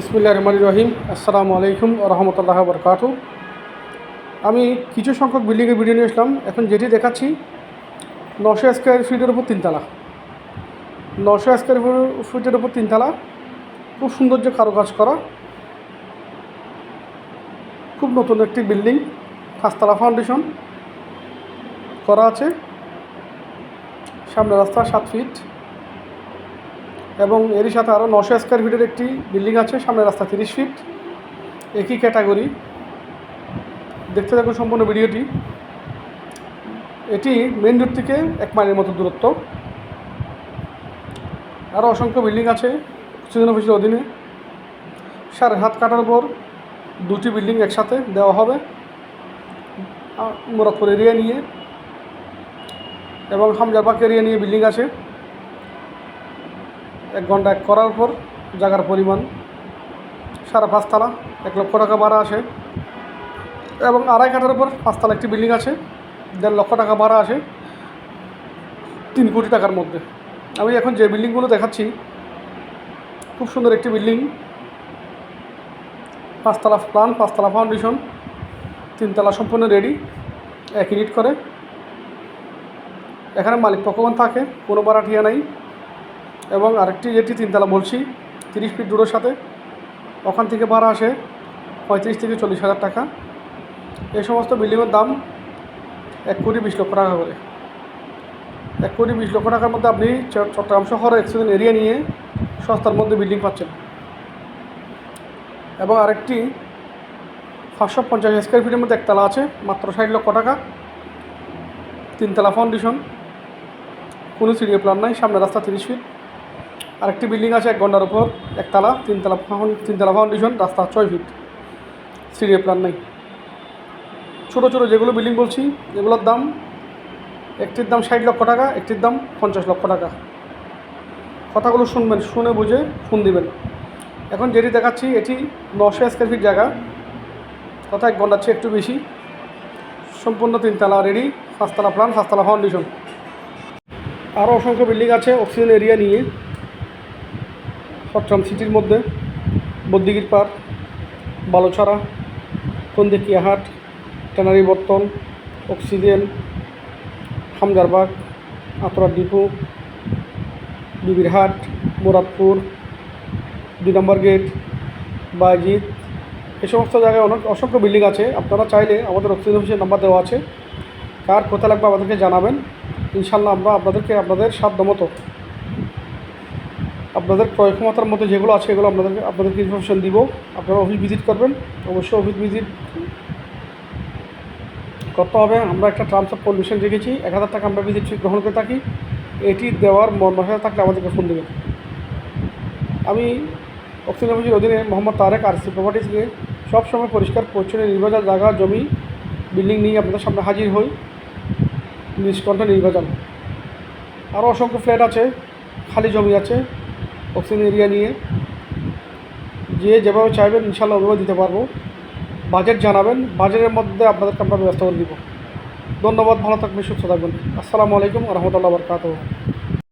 বিসমুল্লাহ রহমান রহিম। আসসালামু আলাইকুম রহমতুল্লাহ বরকাত। আমি কিছু সংখ্যক বিল্ডিংয়ের ভিডিও নিয়ে আসলাম। এখন যেটি দেখাচ্ছি, নশো স্কোয়ার ফিটের উপর তিনতলা। নশো স্কোয়ার ফিটের উপর তিনতলা। খুব সৌন্দর্য কারুকাজ করা। খুব নতুন একটি বিল্ডিং। পাঁচতলা ফাউন্ডেশন করা আছে। সামনে রাস্তা সাত ফিট। এবং এরই সাথে আরও নশো স্কোয়ার ফিটের একটি বিল্ডিং আছে সামনে রাস্তা তিরিশ ফিট একই ক্যাটাগরি দেখতে থাকুন সম্পূর্ণ ভিডিওটি। এটি মেন রোড থেকে এক মাইলের মতো দূরত্ব। আরও অসংখ্য বিল্ডিং আছে সিজন অফিসের অধীনে। সাড়ে হাত কাটার পর দুটি বিল্ডিং একসাথে দেওয়া হবে। মুরাদপুর এরিয়া নিয়ে। এবং হামজাবাগ এরিয়া নিয়ে বিল্ডিং আছে। এক ঘণ্টা এক করার পর জায়গার পরিমাণ সাড়ে পাঁচতলা, এক লক্ষ টাকা ভাড়া আসে। এবং আড়াই কাঠার উপর পাঁচতলা একটি বিল্ডিং আছে, দেড় লক্ষ টাকা ভাড়া আসে তিন কোটি টাকার মধ্যে। আমি এখন যে বিল্ডিংগুলো দেখাচ্ছি, খুব সুন্দর একটি বিল্ডিং। পাঁচতলা প্লান, পাঁচতলা ফাউন্ডেশন, তিনতলা সম্পূর্ণ রেডি, এক ইউনিট করে। এখানে মালিক পক্ষগণ থাকে, কোনো ভাড়াটিয়া নাই। এবং আরেকটি যেটি তিনতলা বলছি, তিরিশ ফিট দূরের সাথে। ওখান থেকে ভাড়া আসে পঁয়ত্রিশ থেকে চল্লিশ হাজার টাকা। এই সমস্ত বিল্ডিংয়ের দাম এক কোটি বিশ লক্ষ টাকা করে। এক কোটি বিশ লক্ষ টাকার মধ্যে আপনি চট্টগ্রাম শহরে এক্সিডেন্ট এরিয়া নিয়ে সস্তার মধ্যে বিল্ডিং পাচ্ছেন। এবং আরেকটি পাঁচশো পঞ্চাশ স্কোয়ার ফিটের মধ্যে একতলা আছে, মাত্র ষাট লক্ষ টাকা। তিনতলা ফাউন্ডেশন কোনো সিঁড়ি প্ল্যান নাই, সামনে রাস্তা তিরিশ ফিট আরেকটি বিল্ডিং আছে এক ঘণ্টার উপর, একতলা, তিনতলা তিনতলা ফাউন্ডেশন রাস্তা ছয় ফিট সিঁড়ি প্ল্যান নাই। ছোটো ছোটো যেগুলো বিল্ডিং বলছি, এগুলোর দাম, একটির দাম ষাট লক্ষ টাকা, একটির দাম পঞ্চাশ লক্ষ টাকা। কথাগুলো শুনবেন, শুনে বুঝে ফোন দিবেন। এখন যেটি দেখাচ্ছি, এটি নশো স্কোয়ার ফিট জায়গা। কথা এক ঘণ্টার চেয়ে একটু বেশি। সম্পূর্ণ তিনতলা রেডি পাঁচতলা প্ল্যান পাঁচতলা ফাউন্ডেশন আরও অসংখ্য বিল্ডিং আছে অক্সিজেন এরিয়া নিয়ে। চট্টগ্রাম সিটির মধ্যে বদ্দিগির পার্ক বালোছড়া কন্দেকিয়াহাট ট্যানারি বর্তন, অক্সিজেন হামজারবাগ আতরা ডিপো বিবিরহাট মুরাদপুর, দুই নম্বর গেট বাইজিৎ এই সমস্ত জায়গায় অনেক অসংখ্য বিল্ডিং আছে। আপনারা চাইলে আমাদের অক্সিজেন অফিসের নাম্বার দেওয়া আছে। কার কোথায় লাগবে আমাদেরকে জানাবেন। ইনশাল্লাহ আমরা আপনাদেরকে আপনাদের সাধ্য মতো আপনাদের ক্রয় ক্ষমতার মধ্যে যেগুলো আছে এগুলো আপনাদেরকে আপনাদেরকে ইনফরমেশন দিব। আপনারা অফিস ভিজিট করবেন। অবশ্যই অফিস ভিজিট করতে হবে। আমরা একটা টার্মস অফ কন্ডিশন রেখেছি। এক হাজার টাকা আমরা ভিজিট গ্রহণ করে থাকি। এটি দেওয়ার মন মনসা থাকলে আমাদেরকে ফোন দেবেন। আমি অক্সিজেন অফিসের অধীনে মোহাম্মদ তারেক, আর সি প্রপার্টিসকে সবসময় পরিষ্কার, পরিচ্ছন্ন নির্বাচন জায়গা, জমি বিল্ডিং নিয়ে আপনাদের সামনে হাজির হই। নিষ্কণ্ঠ নির্বাচন আরও অসংখ্য ফ্ল্যাট আছে। খালি জমি আছে। অক্সিজেন এরিয়া নিয়ে। যে যেভাবে চাইবেন ইনশাল্লাহ ওভাবে দিতে পারব। বাজেট জানাবেন, বাজেটের মধ্যে আপনাদেরকে আমরা ব্যবস্থা করে দিব। ধন্যবাদ, ভালো থাকবেন, সুস্থ থাকবেন। আসসালামু আলাইকুম রহমতুল্লাহ বরকাত